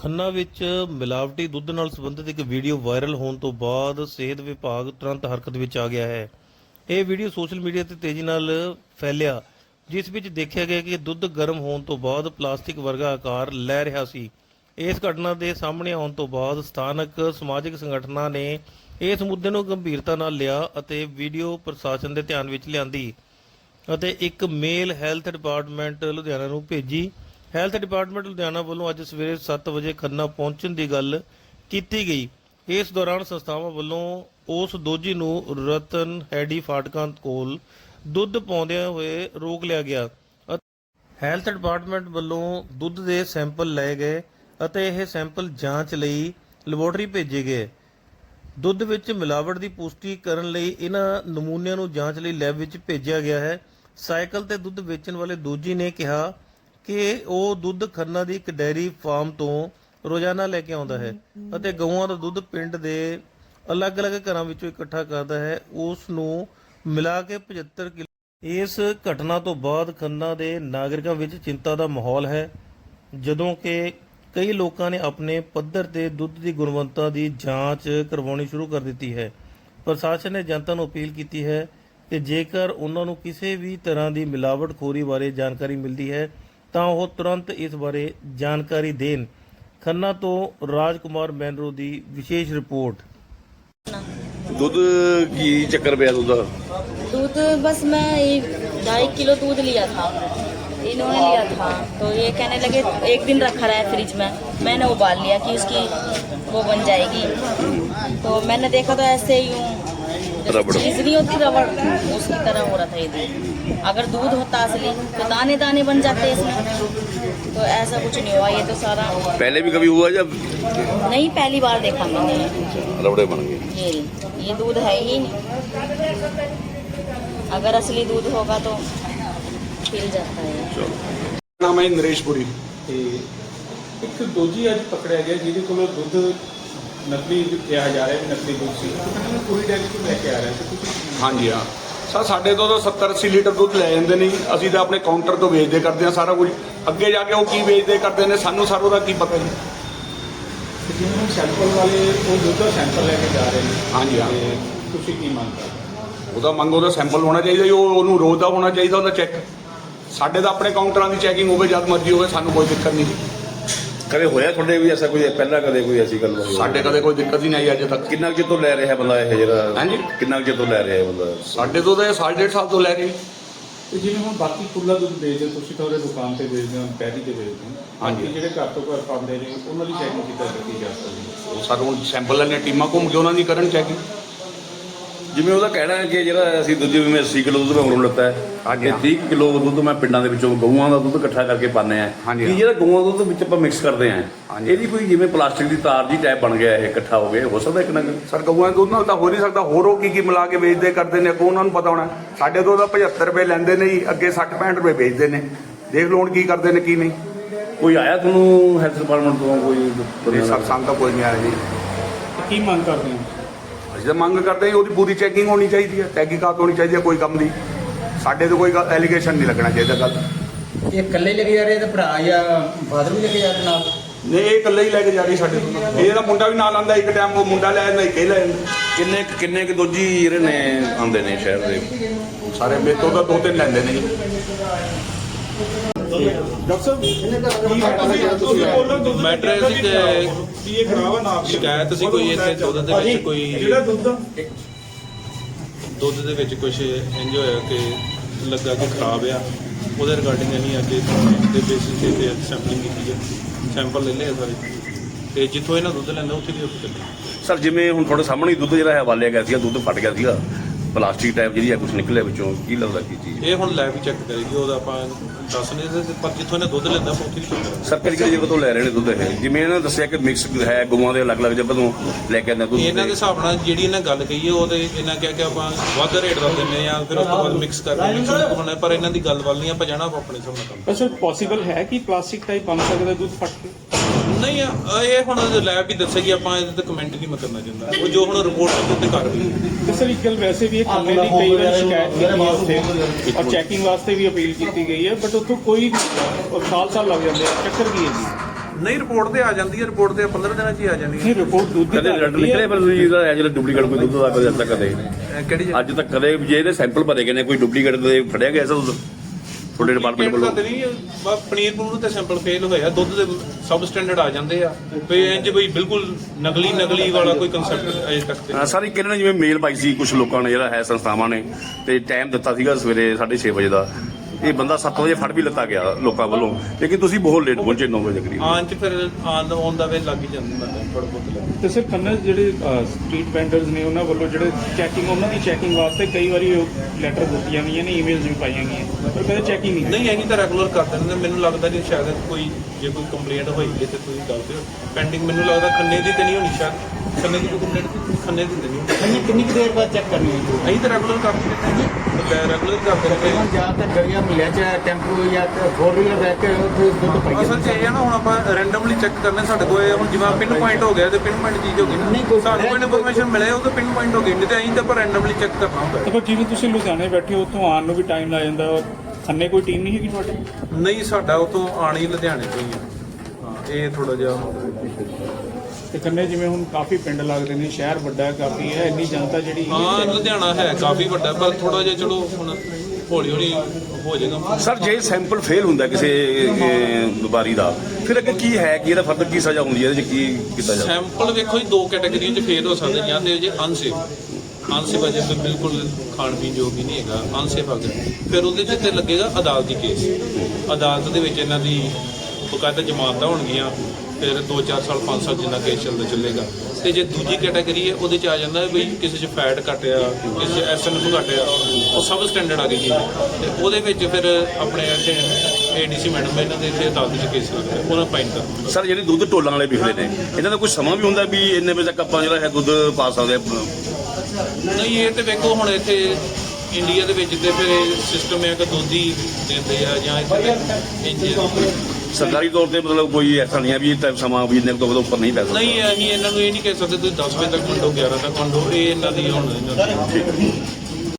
ਖੰਨਾ ਵਿੱਚ ਮਿਲਾਵਟੀ ਦੁੱਧ ਨਾਲ ਸੰਬੰਧਿਤ ਇੱਕ ਵੀਡੀਓ ਵਾਇਰਲ ਹੋਣ ਤੋਂ ਬਾਅਦ ਸਿਹਤ ਵਿਭਾਗ ਤੁਰੰਤ ਹਰਕਤ ਵਿੱਚ ਆ ਗਿਆ ਹੈ। ਇਹ ਵੀਡੀਓ ਸੋਸ਼ਲ ਮੀਡੀਆ ਤੇ ਤੇਜ਼ੀ ਨਾਲ ਫੈਲਿਆ, ਜਿਸ ਵਿੱਚ ਦੇਖਿਆ ਗਿਆ ਕਿ ਦੁੱਧ ਗਰਮ ਹੋਣ ਤੋਂ ਬਾਅਦ ਪਲਾਸਟਿਕ ਵਰਗਾ ਆਕਾਰ ਲੈ ਰਿਹਾ ਸੀ। ਇਸ ਘਟਨਾ ਦੇ ਸਾਹਮਣੇ ਆਉਣ ਤੋਂ ਬਾਅਦ ਸਥਾਨਕ ਸਮਾਜਿਕ ਸੰਗਠਨਾਂ ਨੇ ਇਸ ਮੁੱਦੇ ਨੂੰ ਗੰਭੀਰਤਾ ਨਾਲ ਲਿਆ ਅਤੇ ਵੀਡੀਓ ਪ੍ਰਸ਼ਾਸਨ ਦੇ ਧਿਆਨ ਵਿੱਚ ਲਿਆਂਦੀ ਅਤੇ ਇੱਕ ਮੇਲ ਹੈਲਥ ਡਿਪਾਰਟਮੈਂਟ ਲੁਧਿਆਣਾ ਨੂੰ ਭੇਜੀ। ਹੈਲਥ ਡਿਪਾਰਟਮੈਂਟ ਲੁਧਿਆਣਾ ਵੱਲੋਂ ਅੱਜ ਸਵੇਰੇ 7 ਵਜੇ ਖੰਨਾ ਪਹੁੰਚਣ ਦੀ ਗੱਲ ਕੀਤੀ ਗਈ। ਇਸ ਦੌਰਾਨ ਸੰਸਥਾਵਾਂ ਵੱਲੋਂ ਉਸ ਦੋਜੀ ਨੂੰ ਰਤਨ ਹੈਡੀ ਫਾਟਕਾਂ ਕੋਲ ਦੁੱਧ ਪਾਉਂਦਿਆਂ ਹੋਏ ਰੋਕ ਲਿਆ ਗਿਆ ਹੈਲਥ ਡਿਪਾਰਟਮੈਂਟ ਵੱਲੋਂ ਦੁੱਧ ਦੇ ਸੈਂਪਲ ਲਏ ਗਏ ਅਤੇ ਇਹ ਸੈਂਪਲ ਜਾਂਚ ਲਈ ਲੈਬੋਰਟਰੀ ਭੇਜੇ ਗਏ। ਦੁੱਧ ਵਿੱਚ ਮਿਲਾਵਟ ਦੀ ਪੁਸ਼ਟੀ ਕਰਨ ਲਈ ਇਹਨਾਂ ਨਮੂਨਿਆਂ ਨੂੰ ਜਾਂਚ ਲਈ ਲੈਬ ਵਿੱਚ ਭੇਜਿਆ ਗਿਆ ਹੈ। ਸਾਈਕਲ ਤੇ ਦੁੱਧ ਵੇਚਣ ਵਾਲੇ ਦੋਜੀ ਨੇ ਕਿਹਾ ਕਿ ਉਹ ਦੁੱਧ ਖੰਨਾ ਦੀ ਇੱਕ ਡੈਰੀ ਫਾਰਮ ਤੋਂ ਰੋਜ਼ਾਨਾ ਲੈ ਕੇ ਆਉਂਦਾ ਹੈ ਅਤੇ ਗਊਆਂ ਦਾ ਦੁੱਧ ਪਿੰਡ ਦੇ ਅਲੱਗ-ਅਲੱਗ ਘਰਾਂ ਵਿੱਚੋਂ ਇਕੱਠਾ ਕਰਦਾ ਹੈ। ਉਸ ਨੂੰ ਮਿਲਾ ਕੇ 75 ਕਿਲੋ ਇਸ ਘਟਨਾ ਤੋਂ ਬਾਅਦ ਖੰਨਾ ਦੇ ਨਾਗਰਿਕਾਂ ਵਿੱਚ ਚਿੰਤਾ ਦਾ ਮਾਹੌਲ ਹੈ, ਜਦੋਂ ਕਿ ਕਈ ਲੋਕਾਂ ਨੇ ਆਪਣੇ ਪੱਧਰ ਤੇ ਦੁੱਧ ਦੀ ਗੁਣਵੱਤਾ ਦੀ ਜਾਂਚ ਕਰਵਾਉਣੀ ਸ਼ੁਰੂ ਕਰ ਦਿੱਤੀ ਹੈ। ਪ੍ਰਸ਼ਾਸਨ ਨੇ ਜਨਤਾ ਨੂੰ ਅਪੀਲ ਕੀਤੀ ਹੈ ਕਿ ਜੇਕਰ ਉਹਨਾਂ ਨੂੰ ਕਿਸੇ ਵੀ ਤਰ੍ਹਾਂ ਦੀ ਮਿਲਾਵਟਖੋਰੀ ਬਾਰੇ ਜਾਣਕਾਰੀ ਮਿਲਦੀ ਹੈ ਤਾਂ ਉਹ ਤੁਰੰਤ ਇਸ ਬਾਰੇ ਜਾਣਕਾਰੀ ਦੇਣ ਖੰਨਾ ਤੋਂ ਰਾਜਕੁਮਾਰ ਮੈਨਰੋ ਦੀ ਵਿਸ਼ੇਸ਼ ਰਿਪੋਰਟ ਦੁੱਧ ਕੀ ਚੱਕਰ ਪਿਆ ਦੁੱਧ ਦਾ दूध बस मैं ये ढाई किलो दूध लिया था इन्होंने लिया था। तो ये कहने लगे एक दिन रखा रहा है फ्रिज में। मैंने उबाल लिया कि उसकी वो बन जाएगी। तो मैंने देखा तो ऐसे जैसे रबड़। चीज़ नहीं होती रबड़। उसकी तरह हो रहा था ये दूध अगर दूध होता असली तो दाने दाने बन जाते इसमें। तो ऐसा कुछ नहीं हुआ ये तो सारा। पहले भी कभी हुआ जब? नहीं पहली बार देखा मैंने। रबड़े बन गए। ये ये दूध है ही नहीं। अगर असली दूध होगा तो खिल जाता है चलो ਨਾਮ ਹੈ ਨਰੇਸ਼ਪੁਰੀ ਤੇ ਇੱਕ ਦੋਜੀ ਅੱਜ ਪਕੜਿਆ ਗਿਆ ਜਿਹਦੇ ਕੋਲੋਂ ਦੁੱਧ ਨਕਲੀ ਕਿਹਾ ਜਾ ਰਿਹਾ ਵੀ ਨਕਲੀ ਦੁੱਧ ਸੀ ਉਹਨਾਂ ਨੂੰ ਪੂਰੀ ਡੈਰੀ ਤੋਂ ਲੈ ਕੇ ਆ ਰਿਹਾ ਸੀ ਤੁਸੀਂ ਹਾਂਜੀ ਹਾਂ ਸਰ ਸਾਡੇ ਤੋਂ ਤਾਂ 70 80 ਲੀਟਰ ਦੁੱਧ ਲੈ ਜਾਂਦੇ ਨੇ ਜੀ। ਅਸੀਂ ਤਾਂ ਆਪਣੇ ਕਾਊਂਟਰ ਤੋਂ ਵੇਚਦੇ ਕਰਦੇ ਹਾਂ ਸਾਰਾ ਕੁਝ ਅੱਗੇ ਜਾ ਕੇ ਉਹ ਕੀ ਵੇਚਦੇ ਕਰਦੇ ਨੇ ਸਾਨੂੰ ਸਾਰੋ ਦਾ ਕੀ ਪਤਾ ਜੀ ਤੇ ਜਿਵੇਂ ਹੁਣ ਸੈਂਪਲ ਵਾਲੇ ਉਹ ਦੁੱਧ ਦਾ ਸੈਂਪਲ ਲੈ ਕੇ ਜਾ ਰਹੇ ਨੇ ਹਾਂਜੀ, ਹਾਂ। ਤੇ ਤੁਸੀਂ ਕੀ ਮੰਗ ਕਰਦੇ ਉਹਦਾ ਮੰਗੋ ਦਾ ਸੈਂਪਲ ਹੋਣਾ ਚਾਹੀਦਾ ਜੀ ਉਹ ਉਹਨੂੰ ਰੋਜ਼ ਦਾ ਹੋਣਾ ਚਾਹੀਦਾ ਉਹਦਾ ਚੈੱਕ ਸਾਡੇ ਤਾਂ ਆਪਣੇ ਕਾਊਂਟਰਾਂ ਦੀ ਚੈਕਿੰਗ ਹੋਵੇ ਜਦ ਮਰਜ਼ੀ ਹੋਵੇ ਸਾਨੂੰ ਕੋਈ ਦਿੱਕਤ ਨਹੀਂ ਜੀ। ਕਦੇ ਹੋਇਆ ਤੁਹਾਡੇ ਵੀ ਐਸਾ ਕੋਈ ਪਹਿਲਾਂ ਕਦੇ ਕੋਈ ਐਸੀ ਗੱਲ ਹੋਈ? ਸਾਡੇ ਕਦੇ ਕੋਈ ਦਿੱਕਤ ਹੀ ਨਹੀਂ ਆਈ ਅਜੇ ਤੱਕ। ਕਿੰਨਾ ਕੁ ਚਿਰ ਤੋਂ ਲੈ ਰਿਹਾ ਬੰਦਾ ਇਹ ਜਿਹੜਾ? ਹਾਂਜੀ। ਕਿੰਨਾ ਕੁ ਚਿਰ ਤੋਂ ਲੈ ਰਿਹਾ ਇਹ ਬੰਦਾ? ਸਾਡੇ ਤੋਂ ਤਾਂ ਇਹ ਸਾਢੇ ਡੇਢ ਸਾਲ ਤੋਂ ਲੈ ਰਹੇ ਤੇ ਜਿਵੇਂ ਹੁਣ ਬਾਕੀ ਖੁੱਲਾ ਦੁੱਧ ਵੇਚਦੇ ਹੋ, ਤੁਸੀਂ ਤਾਂ ਉਹਦੇ ਦੁਕਾਨ ਤੇ ਵੇਚਦੇ ਹੋ ਡੈਰੀ ਤੇ ਵੇਚਦੇ ਹੋ। ਹਾਂਜੀ। ਬਾਕੀ ਜਿਹੜੇ ਘਰ ਤੋਂ ਘਰ ਪਾਉਂਦੇ ਨੇ ਉਹਨਾਂ ਦੀ ਚੈਕਿੰਗ ਕਿੱਦਾਂ ਕੀਤੀ ਜਾ ਸਕਦੀ ਹੈ? ਸਾਨੂੰ ਸੈਂਪਲ ਲੈਣੇ ਟੀਮਾਂ ਘੁੰਮ ਕੇ ਉਹਨਾਂ ਦੀ ਕਰਨ ਚੈਕਿੰਗ ਜਿਵੇਂ ਉਹਦਾ ਕਹਿਣਾ ਹੈ ਕਿ ਜਿਹੜਾ ਅਸੀਂ ਦੁੱਧ ਜਿਵੇਂ 80 ਕਿਲੋ ਦੁੱਧ ਮੈਂ ਹੁਣ ਲੱਤਾ ਹੈ ਹਾਂ। 30 ਕਿਲੋ ਦੁੱਧ ਮੈਂ ਪਿੰਡਾਂ ਦੇ ਵਿੱਚੋਂ ਗਊਆਂ ਦਾ ਦੁੱਧ ਇਕੱਠਾ ਕਰਕੇ ਪਾਉਂਦੇ ਆ ਹਾਂਜੀ, ਕਿ ਹਾਂ। ਜਿਹੜਾ ਗਊਆਂ ਦਾ ਦੁੱਧ ਵਿੱਚ ਆਪਾਂ ਮਿਕਸ ਕਰਦੇ ਆ ਹਾਂਜੀ। ਇਹਦੀ ਕੋਈ ਜਿਵੇਂ ਪਲਾਸਟਿਕ ਦੀ ਤਾਰ ਜੀ ਟਾਈਪ ਬਣ ਗਿਆ ਇਹ ਇਕੱਠਾ ਹੋ ਗਿਆ ਹੋ ਸਕਦਾ ਇੱਕ ਨਾ? ਸਰ ਗਊਆਂ ਦੇ ਦੁੱਧ ਨਾਲ ਤਾਂ ਹੋ ਨਹੀਂ ਸਕਦਾ ਹੋਰ ਉਹ ਕੀ ਕੀ ਮਿਲਾ ਕੇ ਵੇਚਦੇ ਕਰਦੇ ਨੇ ਅੱਗੋਂ ਉਹਨਾਂ ਨੂੰ ਪਤਾ ਹੋਣਾ ਸਾਡੇ ਤੋਂ ਤਾਂ 75 ਰੁਪਏ ਲੈਂਦੇ ਨੇ ਜੀ ਅੱਗੇ 60 65 ਰੁਪਏ ਵੇਚਦੇ ਨੇ ਦੇਖ ਲਓ ਹੁਣ ਕੀ ਕਰਦੇ ਨੇ ਕੀ ਨਹੀਂ ਕੋਈ ਆਇਆ ਤੁਹਾਨੂੰ ਹੈਲਥ ਡਿਪਾਰਟਮੈਂਟ ਤੋਂ ਕੋਈ ਇਹ ਸਭ ਤਾਂ ਕੋਈ ਨਹੀਂ ਆਇਆ ਜੀ ਤੇ ਕੀ ਮੰਗ ਕਰਦੇ ਹੋ ਅਸੀਂ ਤਾਂ ਮੰਗ ਕਰਦੇ ਹਾਂ ਉਹਦੀ ਪੂਰੀ ਚੈਕਿੰਗ ਹੋਣੀ ਚਾਹੀਦੀ ਹੈ ਤਹਿਕੀਕਾਤ ਹੋਣੀ ਚਾਹੀਦੀ ਹੈ ਕੋਈ ਕੰਮ ਦੀ। ਸਾਡੇ ਤੋਂ ਕੋਈ ਐਲੀਗੇਸ਼ਨ ਨਹੀਂ ਲੱਗਣਾ ਚਾਹੀਦਾ ਗੱਲ। ਇਹ ਇਕੱਲੇ ਲੈ ਕੇ ਜਾ ਰਹੇ ਤੇ ਭਰਾ ਜਾਂ ਫਾਦਰ ਵੀ ਲੈ ਕੇ ਜਾ ਰਹੇ ਨਾਲ? ਨਹੀਂ ਇਹ ਇਕੱਲੇ ਹੀ ਲੈ ਕੇ ਜਾ ਰਹੀ ਸਾਡੇ ਤੋਂ। ਇਹਦਾ ਮੁੰਡਾ ਵੀ ਨਾਲ ਆਂਦਾ ਇੱਕ ਟਾਈਮ ਉਹ ਮੁੰਡਾ ਲੈ ਜਾਂਦਾ ਇੱਕ ਲੈ ਕਿੰਨੇ ਕਿੰਨੇ ਕਿ ਦੋਜੀ ਜਿਹੜੇ ਨੇ ਆਉਂਦੇ ਨੇ ਸ਼ਹਿਰ ਦੇ? ਸਾਰੇ ਮੇਤੋਂ ਤਾਂ ਦੋ ਤਿੰਨ ਲੈਂਦੇ ਨੇ ਜੀ। ਡਾਕਟਰ ਸਾਹਿਬ ਕੀ ਮੈਟਰ ਇਹ ਸੀ ਕਿ ਇਹ ਖਰਾਬ ਹੈ ਨਾਪ ਸ਼ਿਕਾਇਤ ਸੀ ਕੋਈ ਇੱਥੇ ਦੁੱਧ ਦੇ ਵਿੱਚ ਕੋਈ ਜਿਹੜਾ ਦੁੱਧ ਦੁੱਧ ਦੇ ਵਿੱਚ ਕੁਝ ਇੰਜ ਹੋਇਆ ਕਿ ਲੱਗਾ ਕਿ ਖਰਾਬ ਆ। ਉਹਦੇ ਰਿਗਾਰਡਿੰਗ ਅਸੀਂ ਅੱਜ ਦੇ ਬੇਸਿਸ ਤੇ ਤੇ ਸੈਂਪਲਿੰਗ ਕੀਤੀ ਹੈ ਸੈਂਪਲ ਲੈ ਲਏ ਸਾਰੇ। ਤੇ ਜਿੱਥੋਂ ਇਹਨਾਂ ਦੁੱਧ ਲੈਂਦਾ ਉੱਥੇ ਦੀ ਉੱਥੇ ਚੱਲੇ ਸਰ ਜਿਵੇਂ ਹੁਣ ਤੁਹਾਡੇ ਸਾਹਮਣੇ ਦੁੱਧ ਜਿਹੜਾ ਹੈ ਵਾਲਿਆ ਗਿਆ ਸੀਗਾ ਦੁੱਧ ਫਟ ਗਿਆ ਸੀਗਾ। ਪਲਾਸਟਿਕ ਟਾਈਪ ਜਿਹੜੀ ਹੈ ਕੁਝ ਨਿਕਲਿਆ ਵਿੱਚੋਂ ਕੀ ਲੱਗਦਾ ਕੀ ਚੀਜ਼? ਇਹ ਹੁਣ ਲੈਬ ਚੈੱਕ ਕਰੇਗੀ ਉਹਦਾ ਆਪਾਂ ਦੱਸ ਨਹੀਂ ਸਕਦੇ ਪਰ ਜਿੱਥੋਂ ਇਹਨਾਂ ਦੁੱਧ ਲੈਂਦਾ ਆਪਾਂ ਉੱਥੇ ਦੀ ਚੱਕ ਕਰਾਂਗੇ। ਸਰ ਕਿਹੜੀ ਕਿਹੜੀ ਜਗ੍ਹਾ ਤੋਂ ਲੈ ਰਹੇ ਨੇ ਦੁੱਧ ਇਹ? ਜਿਵੇਂ ਇਹਨਾਂ ਨੇ ਦੱਸਿਆ ਕਿ ਮਿਕਸ ਹੈ ਗਊਆਂ ਦੇ ਅਲੱਗ-ਅਲੱਗ ਜਗ੍ਹਾ ਤੋਂ ਲੈ ਕੇ ਆਉਂਦੇ ਦੁੱਧ ਇਹਨਾਂ ਦੇ ਹਿਸਾਬ ਨਾਲ ਜਿਹੜੀ ਇਹਨਾਂ ਗੱਲ ਕਹੀ ਹੈ ਉਹਦੇ ਇਹਨਾਂ ਕਿਹਾ ਕਿ ਆਪਾਂ ਵੱਧ ਰੇਟ ਦਾ ਦਿੰਦੇ ਆ ਫਿਰ ਉਸ ਤੋਂ ਬਾਅਦ ਮਿਕਸ ਕਰਕੇ ਮਿਕਸ ਹੋਣਾ ਪਰ ਇਹਨਾਂ ਦੀ ਗੱਲ ਵੱਲ ਨਹੀਂ ਆਪਾਂ ਜਾਣਾ ਆਪਾਂ ਆਪਣੇ ਹਿਸਾਬ ਨਾਲ ਕੰਮ। ਪਰ ਸਰ ਪੋਸੀਬਲ ਹੈ ਕਿ ਪਲਾਸਟਿਕ ਟਾਈਪ ਬਣ ਸਕਦਾ ਦੁੱਧ ਫਟ ਕੇ? ਨਹੀਂ ਅ, ਇਹ ਹੁਣ ਲੈਬ ਵੀ ਦੱਸੇਗੀ ਆਪਾਂ ਇਹਦੇ ਤੇ ਕਮੈਂਟ ਨਹੀਂ ਮੈਂ ਕਰਨਾ ਚਾਹੁੰਦਾ। ਉਹ ਜੋ ਹੁਣ ਰਿਪੋਰਟ ਉੱਤੇ ਕਰ ਰਹੀ ਹੈ ਤੇ ਸਰ ਇੱਕ ਗੱਲ ਵੈਸੇ ਵੀ ਇਹ ਖੰਨੇ ਦੀ ਕਈ ਵਾਰ ਸ਼ਿਕਾਇਤ ਕੀਤੀ ਹੈ ਉੱਥੇ। ਔਰ ਚੈਕਿੰਗ ਵਾਸਤੇ ਵੀ ਅਪੀਲ ਕੀਤੀ ਗਈ ਹੈ ਬਟ ਉੱਥੋਂ ਕੋਈ ਸਾਲ ਸਾਲ ਲੱਗ ਜਾਂਦੇ ਆ। ਚੱਕਰ ਕੀ ਹੈ ਜੀ? ਨਹੀਂ ਰਿਪੋਰਟ ਤੇ ਆ ਜਾਂਦੀ ਹੈ ਰਿਪੋਰਟ ਤੇ 15 ਦਿਨਾਂ 'ਚ ਹੀ ਆ ਜਾਂਦੀ ਹੈ। ਨਹੀਂ ਰਿਪੋਰਟ ਦੁੱਧ ਦੀ ਕਦੇ ਤਾਂ ਰਿਜ਼ਲਟ ਹੈ। ਨਿਕਲੇ ਪਰ ਤੁਸੀਂ ਇਹਦਾ ਜਿਹੜਾ ਡੁਪਲੀਕੇਟ ਕੋਈ ਦੁੱਧ ਦਾ ਕਦੇ ਅੱਜ ਤੱਕ ਕਦੇ। ਅਹ ਕਿਹੜੀ ਜਗ੍ਹਾ? ਅੱਜ ਤੱਕ ਕਦੇ ਜੇ ਇਹਦੇ ਸੈਂਪਲ ਭਰੇ ਗਏ ਨੇ ਕੋਈ ਡੁਪਲੀਕੇਟ ਦੇ ਫੜਿਆ ਗਿਆ ਸਰ ਤੁਹਾਡੇ ਡਿਪਾਰਟਮੈਂਟ ਵੱਲੋਂ। ਨਹੀਂ ਬਸ ਪਨੀਰ ਪਨੂਰ ਤੇ ਸੈਂਪਲ ਫੇਲ ਹੋਇਆ ਦੁੱਧ ਦੇ ਸਬ ਸਟੈਂਡਰਡ ਆ ਜਾਂਦੇ ਆ। ਤੇ ਇੰਜ ਬਈ ਬਿਲਕੁਲ ਨਕਲੀ ਨਕਲੀ ਵਾਲਾ ਕੋਈ ਕਨਸੈਪਟ ਅਜੇ ਤੱਕ ਤੇ ਅਹ ਸਰ ਇੱਕ ਇਹਨਾਂ ਨੇ ਜਿਵੇਂ ਮੇਲ ਪਾਈ ਸੀ ਕੁਝ ਲੋਕਾਂ ਨੇ ਜਿਹੜਾ ਹੈ ਸੰਸਥਾਵਾਂ ਨੇ ਤੇ ਟਾਈਮ ਦਿੱਤਾ ਸੀਗਾ ਸਵੇਰੇ 6:30 ਵਜੇ ਦਾ। ਇਹ ਬੰਦਾ 7 ਵਜੇ ਫੜ ਵੀ ਲਿੱਤਾ ਗਿਆ ਲੋਕਾਂ ਵੱਲੋਂ। ਲੇਕਿਨ ਤੁਸੀਂ ਬਹੁਤ ਲੇਟ ਪਹੁੰਚੇ 9 ਵਜੇ ਕਰੀਬ। ਆਉਣ ਚ ਫਿਰ ਆਨ ਆਨ ਦਾ ਵੇ ਲੱਗ ਹੀ ਜਾਂਦਾ ਥੋੜਾ ਬਹੁਤ ਲੱਗ ਤੇ ਸਰ ਖੰਨਾ ਜਿਹੜੇ ਸਟਰੀਟ ਵੈਂਡਰਸ ਨੇ ਉਹਨਾਂ ਵੱਲੋਂ ਜਿਹੜੇ ਚੈਕਿੰਗ ਉਹਨਾਂ ਦੀ ਚੈਕਿੰਗ ਵਾਸਤੇ ਕਈ ਵਾਰੀ ਲੈਟਰ ਦਿੱਤੀਆਂ ਗਈਆਂ ਨੇ ਈਮੇਲਸ ਵੀ ਪਾਈਆਂ ਗਈਆਂ। ਪਰ ਕਦੇ ਚੈਕਿੰਗ ਨਹੀਂ। ਨਹੀਂ ਅਸੀਂ ਤਾਂ ਰੈਗੂਲਰ ਕਰ ਦਿੰਦੇ ਮੈਨੂੰ ਲੱਗਦਾ ਨਹੀਂ ਸ਼ਾਇਦ ਕੋਈ ਜੇ ਕੋਈ ਕੰਪਲੇਂਟ ਹੋਈ ਹੈ ਤੇ ਤੁਸੀਂ ਦੱਸ ਦਿਓ ਪੈਂਡਿੰਗ ਮੈਨੂੰ ਲੱਗਦਾ ਖੰਨੇ ਦੀ ਤੇ ਨਹੀਂ ਹੋਣੀ ਸ਼ਾਇਦ। ਖੰਨੇ ਦੀ ਕੋਈ ਕੰਪਲੇਂਟ ਖੰਨੇ ਦੀ ਨਹੀਂ ਹੋਣੀ। ਕਿੰਨੀ ਦੇਰ ਬਾਅਦ ਚੈੱਕ ਕਰਨੀ ਹੈ ਅਸੀਂ ਤਾਂ ਰੈਗੂਲਰ ਕਰ ਦਿੰਦੇ ਹਾਂ ਰੈਗੂਲਰ ਕਰਦੇ ਹੁਣ ਜ਼ਿਆਦਾਤਰ ਗਲੀਆਂ ਮਿਲਿਆ ਚ ਟੈਂਪੂ ਜਾਂ ਫੋਰ ਵੀਲਰ ਬੈਕ ਕੇ ਉੱਥੇ ਦੁੱਧ ਪਾਈ ਅਸਲ 'ਚ ਇਹ ਹੈ ਨਾ ਹੁਣ ਆਪਾਂ ਰੈਂਡਮਲੀ ਚੈੱਕ ਕਰਨੇ ਸਾਡੇ ਕੋਲ ਇਹ ਹੁਣ ਜਿਵੇਂ ਪਿਨ ਪੁਆਇੰਟ ਹੋ ਗਿਆ ਤੇ ਪਿਨ ਪੁਆਇੰਟ ਚੀਜ਼ ਹੋ ਗਈ ਨਹੀਂ, ਨਾ ਕੋਈ ਸਾਨੂੰ ਕੋਈ ਇਨਫੋਰਮੇਸ਼ਨ ਮਿਲੇ ਉਹ ਤਾਂ ਪਿਨ ਪੁਆਇੰਟ ਹੋ ਗਈ। ਨਹੀਂ ਤੇ ਅਸੀਂ ਤਾਂ ਆਪਾਂ ਰੈਂਡਮਲੀ ਚੈੱਕ ਕਰਨਾ ਹੁੰਦਾ। ਤੇ ਪਰ ਜਿਵੇਂ ਤੁਸੀਂ ਲੁਧਿਆਣੇ ਬੈਠੇ ਹੋ ਉੱਥੋਂ ਆਉਣ ਨੂੰ ਵੀ ਟਾਈਮ ਲੱਗ ਜਾਂਦਾ। ਔਰ ਖੰਨੇ ਕੋਈ ਟੀਮ ਨਹੀਂ ਹੈਗੀ ਤੁਹਾਡੀ? ਨਹੀਂ ਸਾਡਾ ਉਤੋਂ ਆਣੀ ਲੁਧਿਆਣੇ ਤੋਂ ਹੀ ਆ। ਹਾਂ ਇਹ ਥੋੜਾ ਜਿਹਾ ਤੇ ਖੰਨੇ ਜਿਵੇਂ ਹੁਣ ਕਾਫੀ ਪਿੰਡ ਲੱਗਦੇ ਨੇ ਸ਼ਹਿਰ ਵੱਡਾ ਹੈ ਕਾਫੀ ਹੈ ਇੰਨੀ ਜਨਤਾ ਜਿਹੜੀ ਹਾਂ ਲੁਧਿਆਣਾ ਹੈ ਕਾਫੀ ਵੱਡਾ ਪਰ ਥੋੜਾ ਜਿਹਾ ਚਲੋ ਹੁਣ ਹੌਲੀ ਹੌਲੀ ਹੋ ਜਾਏਗਾ। ਸਰ ਜੇ ਸੈਂਪਲ ਫੇਲ ਹੁੰਦਾ ਕਿਸੇ ਅਹ, ਦਾ ਫਿਰ ਅੱਗੇ ਕੀ ਹੈ? ਕਿ ਇਹਦਾ ਫਰਦਰ ਕੀ ਸਜ਼ਾ ਹੁੰਦੀ ਹੈ? ਇਹਦੇ 'ਚ ਕੀ ਕੀਤਾ ਜਾਂਦਾ ਸੈਂਪਲ ਵੇਖੋ ਜੀ ਦੋ ਕੈਟਾਗਰੀਆਂ 'ਚ ਫੇਲ ਹੋ ਸਕਦੇ ਜਾਂ ਤੇ ਜੇ ਅਨਸੇਫ ਅਨਸੇਫ ਅਜੇ ਤਾਂ ਬਿਲਕੁਲ ਖਾਣ ਪੀਣ ਯੋਗ ਹੀ ਨਹੀਂ ਹੈਗਾ। ਅਨਸੇਫ ਅਗਰ ਫਿਰ ਉਹਦੇ 'ਚ ਤੇ ਲੱਗੇਗਾ ਅਦਾਲਤੀ ਕੇਸ ਅਦਾਲਤ ਦੇ ਵਿੱਚ ਇਹਨਾਂ ਦੀ ਬਕਾਇਦਾ ਜ਼ਮਾਨਤਾਂ ਹੋਣਗੀਆਂ। ਫਿਰ 2-4 ਸਾਲ 5 ਸਾਲ ਜਿੰਨਾ ਕੇਸ ਚੱਲਦਾ ਚੱਲੇਗਾ। ਤੇ ਜੇ ਦੂਜੀ ਕੈਟਾਗਰੀ ਹੈ ਉਹਦੇ 'ਚ ਆ ਜਾਂਦਾ ਵੀ ਕਿਸੇ 'ਚ ਫੈਟ ਘਟਿਆ ਕਿਸੇ 'ਚ ਐਸਐਨਐਫ ਘਟਿਆ ਉਹ ਸਬ ਸਟੈਂਡਰਡ ਆ ਗਈ ਜੀ। ਤੇ ਉਹਦੇ ਵਿੱਚ ਫਿਰ ਆਪਣੇ ਇੱਥੇ ਏਡੀਸੀ ਮੈਡਮ ਇਹਨਾਂ ਦੇ ਇੱਥੇ ਅਦਾਲਤ 'ਚ ਕੇਸ ਲੱਗਦਾ ਉਹਨਾਂ ਫਾਈਨ ਕਰ ਸਰ ਜਿਹੜੇ ਦੁੱਧ ਢੋਲਾਂ ਵਾਲੇ ਵਿਕਦੇ ਨੇ ਇਹਨਾਂ ਦਾ ਕੁਝ ਸਮਾਂ ਵੀ ਹੁੰਦਾ ਵੀ ਇੰਨੇ ਵਜੇ ਤੱਕ ਆਪਾਂ ਜਿਹੜਾ ਹੈ ਦੁੱਧ ਪਾ ਸਕਦੇ ਨਹੀਂ ਇਹ ਤੇ ਵੇਖੋ ਹੁਣ ਇੱਥੇ ਇੰਡੀਆ ਦੇ ਵਿੱਚ ਤੇ ਫਿਰ ਸਿਸਟਮ ਹੈ ਕਿ ਦੁੱਧ ਹੀ ਦਿੰਦੇ ਆ ਜਾਂ ਇੱਥੇ ਇੰਜ ਸਰਕਾਰੀ ਤੌਰ ਤੇ ਮਤਲਬ ਕੋਈ ਐਸਾ ਨਹੀਂ ਹੈ ਵੀ ਇਹ ਟਾਈਮ ਸਮਾਂ ਵੀ ਇੰਨੇ ਤੋਂ ਉੱਪਰ ਨਹੀਂ ਪੈ ਸਕਦਾ। ਨਹੀਂ ਅਸੀਂ ਇਹਨਾਂ ਨੂੰ ਇਹ ਨਹੀਂ ਕਹਿ ਸਕਦੇ ਤੁਸੀਂ 10 ਵਜੇ ਤੱਕ ਮੰਡੋ 11 ਤੱਕ ਮੰਡੋ ਇਹ ਇਹਨਾਂ ਦੀ ਹੁਣ ਇਹਨਾਂ ਦੀ